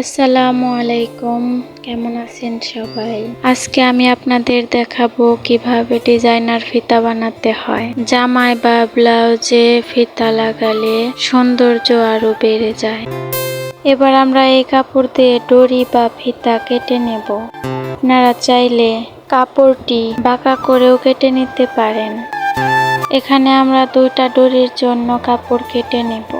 আসসালামু আলাইকুম। কেমন আছেন সবাই? আজকে আমি আপনাদের দেখাবো কীভাবে ডিজাইনার ফিতা বানাতে হয়। জামায় বা ব্লাউজে ফিতা লাগালে সৌন্দর্য আরও বেড়ে যায়। এবার আমরা এই কাপড় দিয়ে ডরি বা ফিতা কেটে নেব। আপনারা চাইলে কাপড়টি বাঁকা করেও কেটে নিতে পারেন। এখানে আমরা দুইটা ডরির জন্য কাপড় কেটে নেব।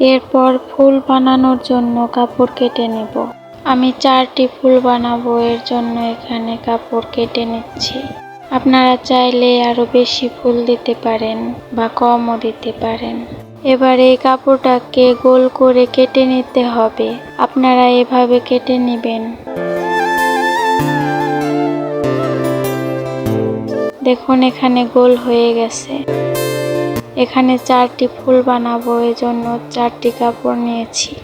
এরপর ফুল বানানোর জন্য কাপড় কেটে নেব। আমি চারটি ফুল বানাবো, এর জন্য এখানে কাপড় কেটে নিচ্ছি। আপনারা চাইলে আরও বেশি ফুল দিতে পারেন বা কমও দিতে পারেন। এবার এই কাপড়টাকে গোল করে কেটে নিতে হবে। আপনারা এভাবে কেটে নেবেন। দেখুন, এখানে গোল হয়ে গেছে। এখানে চারটি ফুল বানাবো, এজন্য চারটি কাপড় নিয়েছি।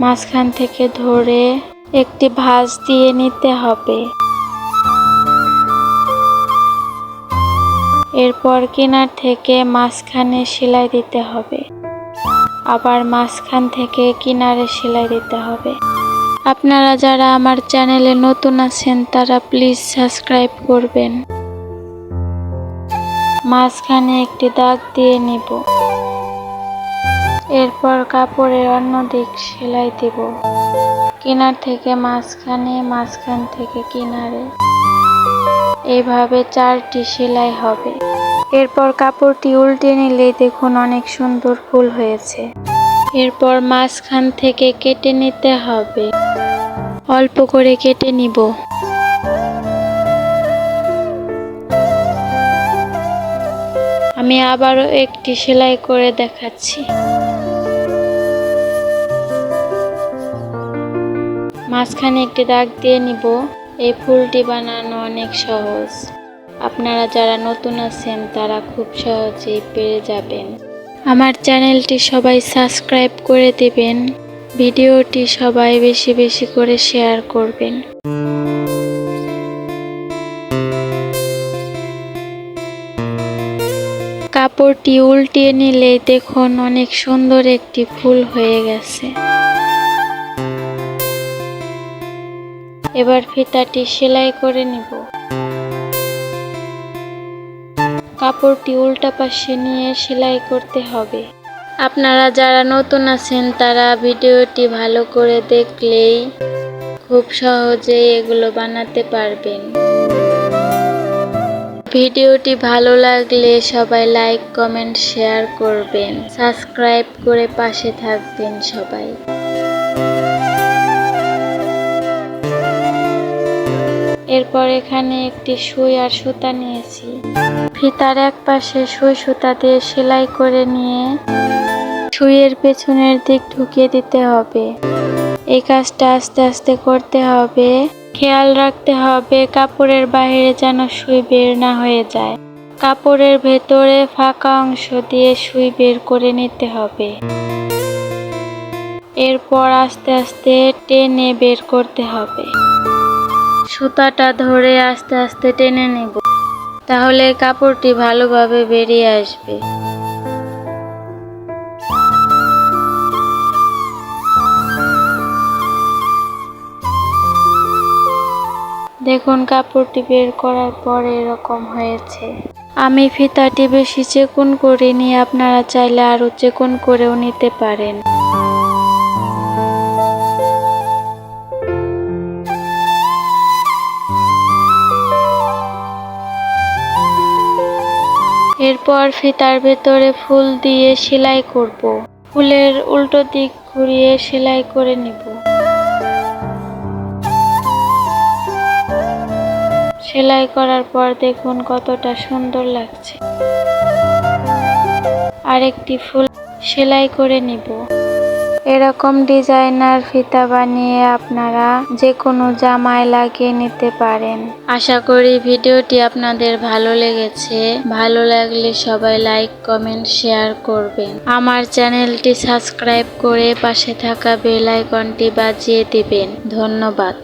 মাঝখান থেকে ধরে একটি ভাঁজ দিয়ে নিতে হবে। এরপর কিনার থেকে মাঝখানে সেলাই দিতে হবে। আবার মাঝখান থেকে কিনারে সেলাই দিতে হবে। আপনারা যারা আমার চ্যানেলে নতুন আছেন, তারা প্লিজ সাবস্ক্রাইব করবেন। মাঝখানে একটি দাগ দিয়ে নিব। এরপর কাপড়ের অন্য দিক সেলাই দিব। কিনার থেকে মাঝখানে, মাঝখান থেকে কিনারে। এভাবে চারটি সেলাই হবে। এরপর কাপড়টি উল্টে নিলেই দেখুন অনেক সুন্দর ফুল হয়েছে। এরপর মাঝখান থেকে কেটে নিতে হবে। অল্প করে কেটে নিব। আমি আবারও একটি সেলাই করে দেখাচ্ছি। মাঝখানে একটি দাগ দিয়ে নিব। এই ফুলটি বানানো অনেক সহজ। আপনারা যারা নতুন আছেন, তারা খুব সহজেই পেরে যাবেন। আমার চ্যানেলটি সবাই সাবস্ক্রাইব করে দিবেন। ভিডিওটি সবাই বেশি বেশি করে শেয়ার করবেন। কাপড়টি উল্টিয়ে নিলে দেখুন অনেক সুন্দর একটি ফুল হয়ে গেছে। এবার ফিতাটি সেলাই করে নিব। কাপড়টি উল্টা পাশে নিয়ে সেলাই করতে হবে? আপনারা যারা নতুন আছেন, তারা ভিডিওটি ভালো করে দেখলেই খুব সহজেই এগুলো বানাতে পারবেন। ভিডিওটি ভালো লাগলে সবাই লাইক, কমেন্ট, শেয়ার করবেন। সাবস্ক্রাইব করে পাশে থাকবেন সবাই। এরপর এখানে একটি সুই আর সুতা নিয়েছি। ফিতার এক পাশে সুই সুতা দিয়ে সেলাই করে নিয়ে সুইয়ের পেছনের দিক ঢুকিয়ে দিতে হবে। এই কাজটা আস্তে আস্তে করতে হবে। খেয়াল রাখতে হবে কাপড়ের বাইরে যেন সুই বের না হয়ে যায়। কাপড়ের ভেতরে ফাঁকা অংশ দিয়ে সুই বের করে নিতে হবে। এরপর আস্তে আস্তে টেনে বের করতে হবে। সুতাটা ধরে আস্তে আস্তে টেনে নেব। তাহলে কাপড়টি ভালোভাবে বেরিয়ে আসবে। দেখুন, কাপড়টি বের করার পর এরকম হয়েছে। আমি ফিতাটি বেশি চেকুন করিনি, আপনারা চাইলে আরও চেকুন করেও নিতে পারেন। এরপর ফিতার ভেতরে ফুল দিয়ে সেলাই করব। ফুলের উল্টো দিক ঘুরিয়ে সেলাই করে নিব। সেলাই করার পর দেখুন কতটা সুন্দর লাগছে। আরেকটি ফুল সেলাই করে নিব। এরকম ডিজাইনার ফিতা বানিয়ে আপনারা যে কোনো জামায় লাগিয়ে নিতে পারেন। আশা করি ভিডিওটি আপনাদের ভালো লেগেছে। ভালো লাগলে সবাই লাইক, কমেন্ট, শেয়ার করবেন। আমার চ্যানেলটি সাবস্ক্রাইব করে পাশে থাকা বেল আইকনটি বাজিয়ে দিবেন। ধন্যবাদ।